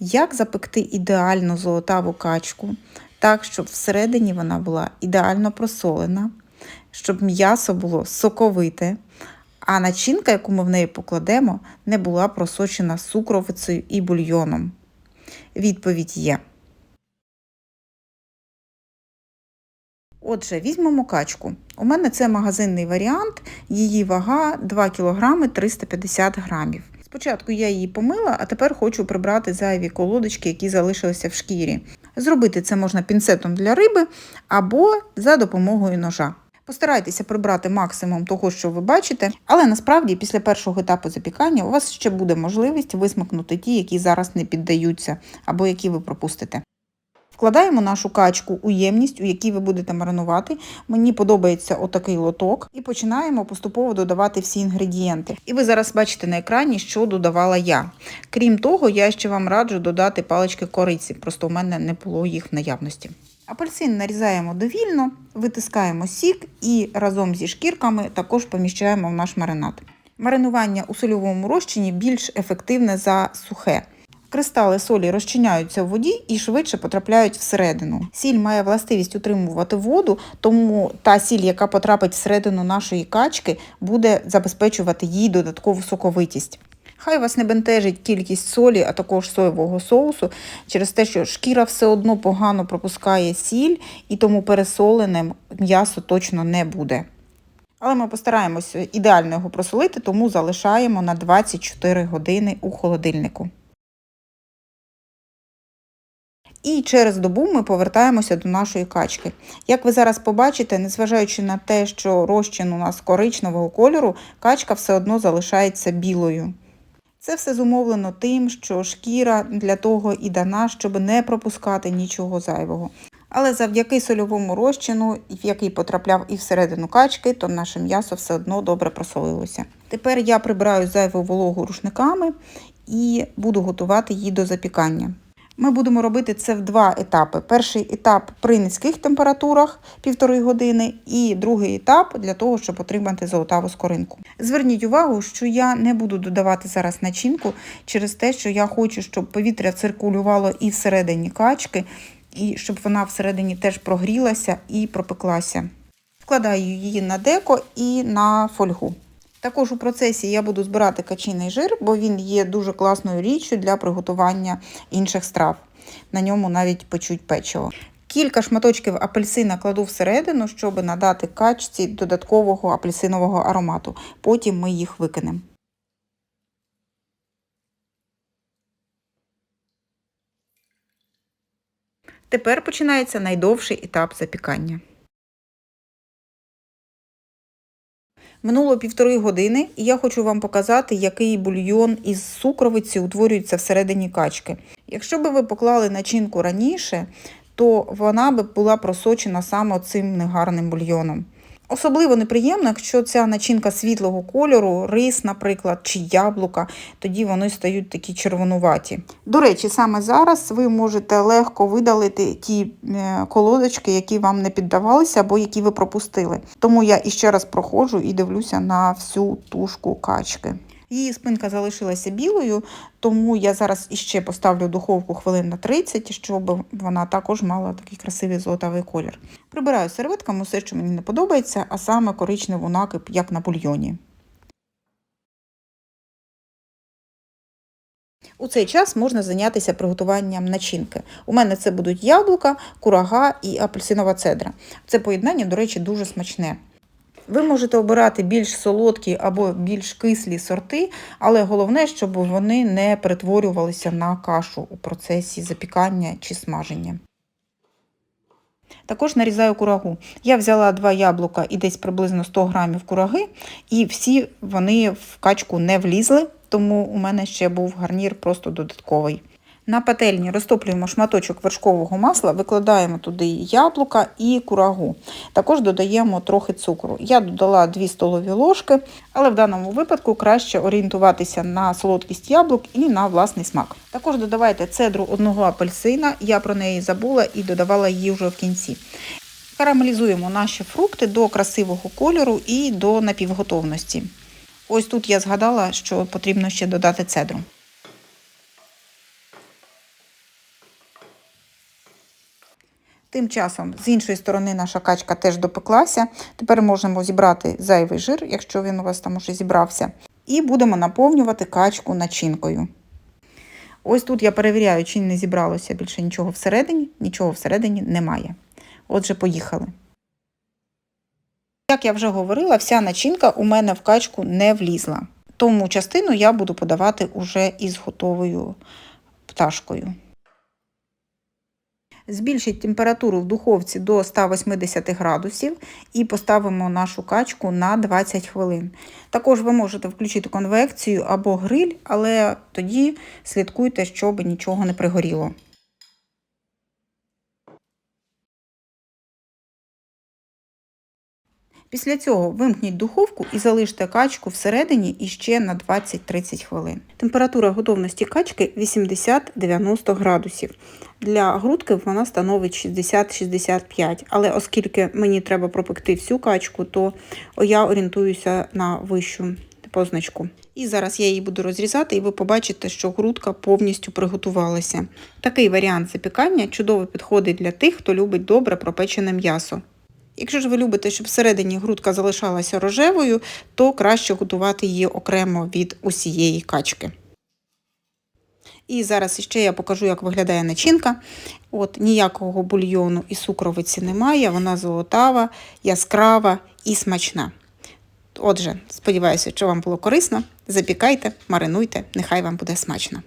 як запекти ідеально золотаву качку, так, щоб всередині вона була ідеально просолена, щоб м'ясо було соковите, а начинка, яку ми в неї покладемо, не була просочена сукровицею і бульйоном. Відповідь є. Отже, візьмемо качку. У мене це магазинний варіант, її вага 2 кг 350 грамів. Спочатку я її помила, а тепер хочу прибрати зайві колодочки, які залишилися в шкірі. Зробити це можна пінцетом для риби або за допомогою ножа. Постарайтеся прибрати максимум того, що ви бачите, але насправді після першого етапу запікання у вас ще буде можливість висмикнути ті, які зараз не піддаються, або які ви пропустите. Вкладаємо нашу качку у ємність, у якій ви будете маринувати. Мені подобається отакий лоток, і починаємо поступово додавати всі інгредієнти. І ви зараз бачите на екрані, що додавала я. Крім того, я ще вам раджу додати палички кориці, просто у мене не було їх в наявності. Апельсин нарізаємо довільно, витискаємо сік і разом зі шкірками також поміщаємо в наш маринад. Маринування у сольовому розчині більш ефективне за сухе. Кристали солі розчиняються в воді і швидше потрапляють всередину. Сіль має властивість утримувати воду, тому та сіль, яка потрапить всередину нашої качки, буде забезпечувати їй додаткову соковитість. Хай вас не бентежить кількість солі, а також соєвого соусу, через те, що шкіра все одно погано пропускає сіль, і тому пересоленим м'ясо точно не буде. Але ми постараємося ідеально його просолити, тому залишаємо на 24 години у холодильнику. І через добу ми повертаємося до нашої качки. Як ви зараз побачите, незважаючи на те, що розчин у нас коричневого кольору, качка все одно залишається білою. Це все зумовлено тим, що шкіра для того і дана, щоб не пропускати нічого зайвого. Але завдяки сольовому розчину, в який потрапляв і всередину качки, то наше м'ясо все одно добре просолилося. Тепер я прибираю зайву вологу рушниками і буду готувати її до запікання. Ми будемо робити це в два етапи. Перший етап при низьких температурах півтори години, і другий етап для того, щоб отримати золотаву скоринку. Зверніть увагу, що я не буду додавати зараз начинку через те, що я хочу, щоб повітря циркулювало і всередині качки, і щоб вона всередині теж прогрілася і пропеклася. Вкладаю її на деко і на фольгу. Також у процесі я буду збирати качиний жир, бо він є дуже класною річчю для приготування інших страв. На ньому навіть печуть печиво. Кілька шматочків апельсина кладу всередину, щоб надати качці додаткового апельсинового аромату. Потім ми їх викинемо. Тепер починається найдовший етап запікання. Минуло півтори години, і я хочу вам показати, який бульйон із сукровиці утворюється всередині качки. Якщо б ви поклали начинку раніше, то вона б була просочена саме цим негарним бульйоном. Особливо неприємно, якщо ця начинка світлого кольору, рис, наприклад, чи яблука, тоді вони стають такі червонуваті. До речі, саме зараз ви можете легко видалити ті е, колодочки, які вам не піддавалися або які ви пропустили. Тому я іще раз проходжу і дивлюся на всю тушку качки. Її спинка залишилася білою, тому я зараз іще поставлю духовку хвилин на 30, щоб вона також мала такий красивий золотавий колір. Прибираю серветками все, що мені не подобається, а саме коричневу накип, як на бульйоні. У цей час можна зайнятися приготуванням начинки. У мене це будуть яблука, курага і апельсинова цедра. Це поєднання, до речі, дуже смачне. Ви можете обирати більш солодкі або більш кислі сорти, але головне, щоб вони не перетворювалися на кашу у процесі запікання чи смаження. Також нарізаю курагу. Я взяла два яблука і десь приблизно 100 грамів кураги, і всі вони в качку не влізли, тому у мене ще був гарнір просто додатковий. На пательні розтоплюємо шматочок вершкового масла, викладаємо туди яблука і курагу. Також додаємо трохи цукру. Я додала 2 столові ложки, але в даному випадку краще орієнтуватися на солодкість яблук і на власний смак. Також додавайте цедру одного апельсина, я про неї забула і додавала її вже в кінці. Карамелізуємо наші фрукти до красивого кольору і до напівготовності. Ось тут я згадала, що потрібно ще додати цедру. Тим часом з іншої сторони наша качка теж допеклася. Тепер можемо зібрати зайвий жир, якщо він у вас там уже зібрався. І будемо наповнювати качку начинкою. Ось тут я перевіряю, чи не зібралося більше нічого всередині. Нічого всередині немає. Отже, поїхали. Як я вже говорила, вся начинка у мене в качку не влізла. Тому частину я буду подавати уже із готовою пташкою. Збільшіть температуру в духовці до 180 градусів і поставимо нашу качку на 20 хвилин. Також ви можете включити конвекцію або гриль, але тоді слідкуйте, щоб нічого не пригоріло. Після цього вимкніть духовку і залиште качку всередині іще на 20-30 хвилин. Температура готовності качки 80-90 градусів. Для грудки вона становить 60-65, але оскільки мені треба пропекти всю качку, то я орієнтуюся на вищу позначку. І зараз я її буду розрізати, і ви побачите, що грудка повністю приготувалася. Такий варіант запікання чудово підходить для тих, хто любить добре пропечене м'ясо. Якщо ж ви любите, щоб всередині грудка залишалася рожевою, то краще готувати її окремо від усієї качки. І зараз ще я покажу, як виглядає начинка. От Ніякого бульйону і сукровиці немає, вона золотава, яскрава і смачна. Отже, сподіваюся, що вам було корисно. Запікайте, маринуйте, нехай вам буде смачно.